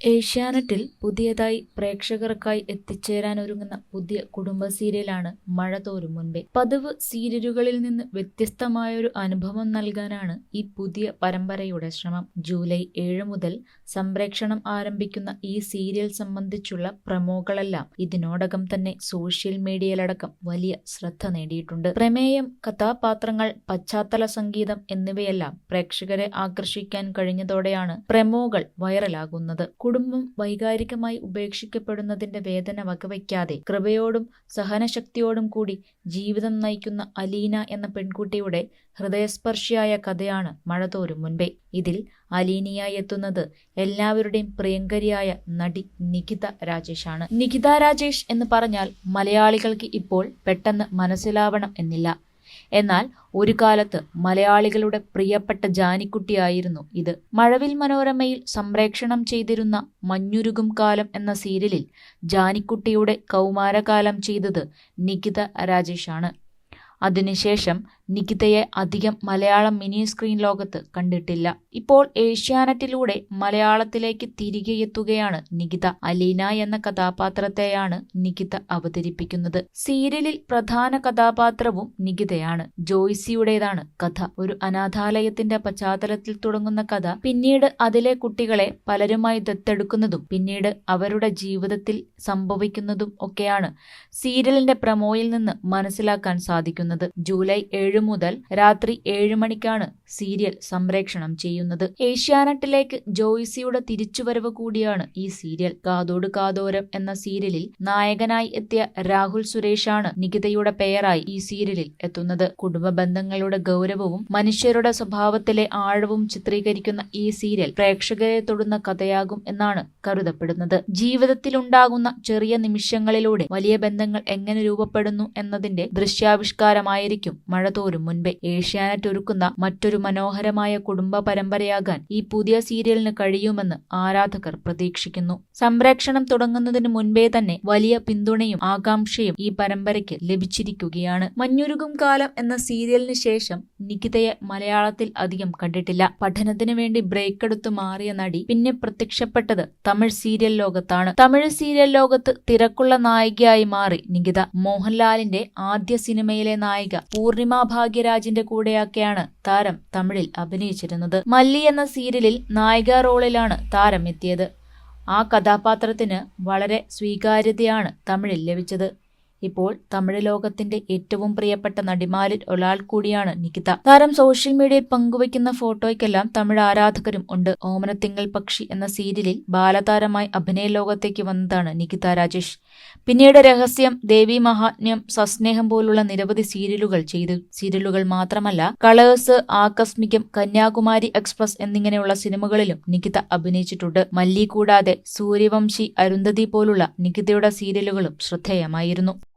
ഏഷ്യാനെറ്റിൽ പുതിയതായി പ്രേക്ഷകർക്കായി എത്തിച്ചേരാനൊരുങ്ങുന്ന പുതിയ കുടുംബ സീരിയലാണ് മഴ തോരും മുൻപേ. പതിവ് സീരിയലുകളിൽ നിന്ന് വ്യത്യസ്തമായൊരു അനുഭവം നൽകാനാണ് ഈ പുതിയ പരമ്പരയുടെ ശ്രമം. ജൂലൈ ഏഴ് മുതൽ സംപ്രേക്ഷണം ആരംഭിക്കുന്ന ഈ സീരിയൽ സംബന്ധിച്ചുള്ള പ്രമോകളെല്ലാം ഇതിനോടകം തന്നെ സോഷ്യൽ മീഡിയയിലടക്കം വലിയ ശ്രദ്ധ നേടിയിട്ടുണ്ട്. പ്രമേയം കഥാപാത്രങ്ങൾ പശ്ചാത്തല സംഗീതം എന്നിവയെല്ലാം പ്രേക്ഷകരെ ആകർഷിക്കാൻ കഴിഞ്ഞതോടെയാണ് പ്രമോകൾ വൈറലാകുന്നത്. കുടുംബം വൈകാരികമായി ഉപേക്ഷിക്കപ്പെടുന്നതിന്റെ വേദന വകവയ്ക്കാതെ കൃപയോടും സഹനശക്തിയോടും കൂടി ജീവിതം നയിക്കുന്ന അലീന എന്ന പെൺകുട്ടിയുടെ ഹൃദയസ്പർശിയായ കഥയാണ് മഴതോരും മുൻപേ. ഇതിൽ അലീനയായി എത്തുന്നത് എല്ലാവരുടെയും പ്രിയങ്കരിയായ നടി നിഖിത രാജേഷാണ്. നിഖിത രാജേഷ് എന്ന് പറഞ്ഞാൽ മലയാളികൾക്ക് ഇപ്പോൾ പെട്ടെന്ന് മനസ്സിലാവണം എന്നില്ല. എന്നാൽ ഒരു കാലത്ത് മലയാളികളുടെ പ്രിയപ്പെട്ട ജാനിക്കുട്ടിയായിരുന്നു ഇത്. മഴവിൽ മനോരമയിൽ സംപ്രേക്ഷണം ചെയ്തിരുന്ന മഞ്ഞുരുകും കാലം എന്ന സീരിയലിൽ ജാനിക്കുട്ടിയുടെ കൗമാരകാലം ചെയ്തത് നികിത രാജേഷാണ്. അതിനുശേഷം നികിതയെ അധികം മലയാളം മിനി സ്ക്രീൻ ലോകത്ത് കണ്ടിട്ടില്ല. ഇപ്പോൾ ഏഷ്യാനെറ്റിലൂടെ മലയാളത്തിലേക്ക് തിരികെ എത്തുകയാണ് നികിത. അലീന എന്ന കഥാപാത്രത്തെയാണ് നികിത അവതരിപ്പിക്കുന്നത്. സീരിയലിൽ പ്രധാന കഥാപാത്രവും നികിതയാണ്. ജോയ്സിയുടേതാണ് കഥ. ഒരു അനാഥാലയത്തിന്റെ പശ്ചാത്തലത്തിൽ തുടങ്ങുന്ന കഥ പിന്നീട് അതിലെ കുട്ടികളെ പലരുമായി ദത്തെടുക്കുന്നതും പിന്നീട് അവരുടെ ജീവിതത്തിൽ സംഭവിക്കുന്നതും ഒക്കെയാണ് സീരിയലിന്റെ പ്രമോയിൽ നിന്ന് മനസ്സിലാക്കാൻ സാധിക്കുന്നത്. ജൂലൈ ഏഴ് മുതൽ രാത്രി ഏഴ് മണിക്കാണ് സീരിയൽ സംപ്രേക്ഷണം ചെയ്യുന്നത്. ഏഷ്യാനെറ്റിലേക്ക് ജോയ്സിയുടെ തിരിച്ചുവരവ് കൂടിയാണ് ഈ സീരിയൽ. കാതോട് കാതോരം എന്ന സീരിയലിൽ നായകനായി എത്തിയ രാഹുൽ സുരേഷാണ് നികിതയുടെ പേരായി ഈ സീരിയലിൽ എത്തുന്നത്. കുടുംബ ബന്ധങ്ങളുടെ ഗൗരവവും മനുഷ്യരുടെ സ്വഭാവത്തിലെ ആഴവും ചിത്രീകരിക്കുന്ന ഈ സീരിയൽ പ്രേക്ഷകരെ തൊടുന്ന കഥയാകും എന്നാണ് കരുതപ്പെടുന്നത്. ജീവിതത്തിലുണ്ടാകുന്ന ചെറിയ നിമിഷങ്ങളിലൂടെ വലിയ ബന്ധങ്ങൾ എങ്ങനെ രൂപപ്പെടുന്നു എന്നതിന്റെ ദൃശ്യാവിഷ്കാരമായിരിക്കും മഴ തോരും മുൻപേ ഏഷ്യാനെറ്റ് ഒരുക്കുന്ന മറ്റൊരു മനോഹരമായ കുടുംബ പരമ്പരയാകാൻ ഈ പുതിയ സീരിയലിന് കഴിയുമെന്ന് ആരാധകർ പ്രതീക്ഷിക്കുന്നു. സംപ്രേക്ഷണം തുടങ്ങുന്നതിന് മുൻപേ തന്നെ വലിയ പിന്തുണയും ആകാംക്ഷയും ഈ പരമ്പരയ്ക്ക് ലഭിച്ചിരിക്കുകയാണ്. മഞ്ഞുരുകും കാലം എന്ന സീരിയലിന് ശേഷം നികിതയെ മലയാളത്തിൽ അധികം കണ്ടിട്ടില്ല. പഠനത്തിന് വേണ്ടി ബ്രേക്ക് എടുത്തു മാറിയ നടി പിന്നെ പ്രത്യക്ഷപ്പെട്ടത് തമിഴ് സീരിയൽ ലോകത്താണ്. തമിഴ് സീരിയൽ ലോകത്ത് തിരക്കുള്ള നായികയായി മാറി നികിത. മോഹൻലാലിന്റെ ആദ്യ സിനിമയിലെ നായിക പൂർണിമ ഭാഗ്യരാജിന്റെ കൂടെയൊക്കെയാണ് താരം തമിഴിൽ അഭിനയിച്ചിരുന്നത്. മല്ലി എന്ന സീരിയലിൽ നായിക റോളിലാണ് താരം എത്തിയത്. ആ കഥാപാത്രത്തിന് വളരെ സ്വീകാര്യതയാണ് തമിഴിൽ ലഭിച്ചത്. ഇപ്പോൾ തമിഴ് ലോകത്തിന്റെ ഏറ്റവും പ്രിയപ്പെട്ട നടിമാരിൽ ഒരാൾ കൂടിയാണ് നികിത. താരം സോഷ്യൽ മീഡിയയിൽ പങ്കുവയ്ക്കുന്ന ഫോട്ടോയ്ക്കെല്ലാം തമിഴ് ആരാധകരും ഉണ്ട്. ഓമനത്തിങ്കൾ പക്ഷി എന്ന സീരിയലിൽ ബാലതാരമായി അഭിനയ ലോകത്തേക്ക് വന്നതാണ് നികിത രാജേഷ്. പിന്നീട് രഹസ്യം ദേവി മഹാത്മ്യം സസ്നേഹം പോലുള്ള നിരവധി സീരിയലുകൾ ചെയ്തു. സീരിയലുകൾ മാത്രമല്ല കളേഴ്സ് ആകസ്മികം കന്യാകുമാരി എക്സ്പ്രസ് എന്നിങ്ങനെയുള്ള സിനിമകളിലും നികിത അഭിനയിച്ചിട്ടുണ്ട്. മല്ലി കൂടാതെ സൂര്യവംശി അരുന്ധതി പോലുള്ള നികിതയുടെ സീരിയലുകളും ശ്രദ്ധേയമായിരുന്നു.